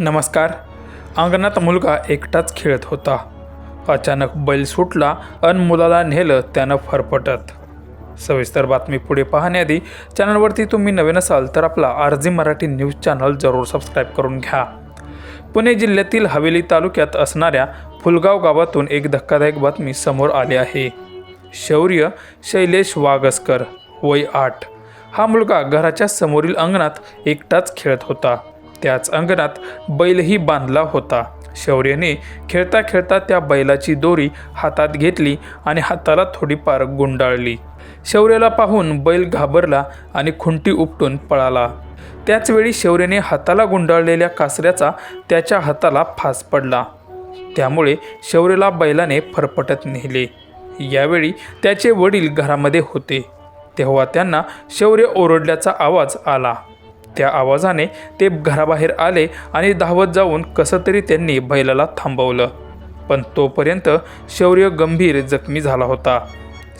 नमस्कार. अंगणात मुलगा एकटाच खेळत होता. अचानक बैल सुटला अन मुलाला नेलं त्यानं फरफटत. सविस्तर बातमी पुढे पाहण्याआधी चॅनलवरती तुम्ही नवीन असाल तर आपला आरजी मराठी न्यूज चॅनल जरूर सबस्क्राईब करून घ्या. पुणे जिल्ह्यातील हवेली तालुक्यात असणाऱ्या फुलगाव गावातून एक धक्कादायक बातमी समोर आली आहे. शौर्य शैलेश वागसकर वय आठ. हा मुलगा घराच्या समोरील अंगणात एकटाच खेळत होता. त्याच अंगणात बैलही बांधला होता. शौर्यने खेळता खेळता त्या बैलाची दोरी हातात घेतली आणि हाताला थोडीफार गुंडाळली. शौर्याला पाहून बैल घाबरला आणि खुंटी उपटून पळाला. त्याचवेळी शौर्यने हाताला गुंडाळलेल्या कासऱ्याचा त्याच्या हाताला फास पडला. त्यामुळे शौर्यला बैलाने फरफटत नेले. यावेळी त्याचे वडील घरामध्ये होते. तेव्हा त्यांना शौर्य ओरडल्याचा आवाज आला. त्या आवाजाने ते घराबाहेर आले आणि धावत जाऊन कसं तरी त्यांनी बैलाला थांबवलं. पण तोपर्यंत शौर्य गंभीर जखमी झाला होता.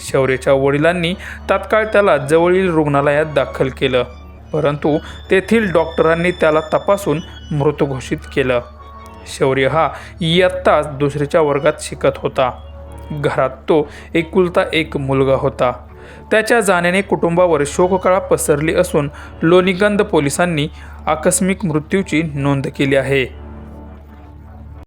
शौर्यच्या वडिलांनी तात्काळ त्याला जवळील रुग्णालयात दाखल केलं. परंतु तेथील डॉक्टरांनी त्याला तपासून मृत घोषित केलं. शौर्य हा इयत्ताच दुसऱ्याच्या वर्गात शिकत होता. घरात तो एकुलता एक मुलगा होता. त्याच्या जाण्याने कुटुंबावर शोककळा पसरली असून लोणीगंध पोलिसांनी आकस्मिक मृत्यूची नोंद केली आहे.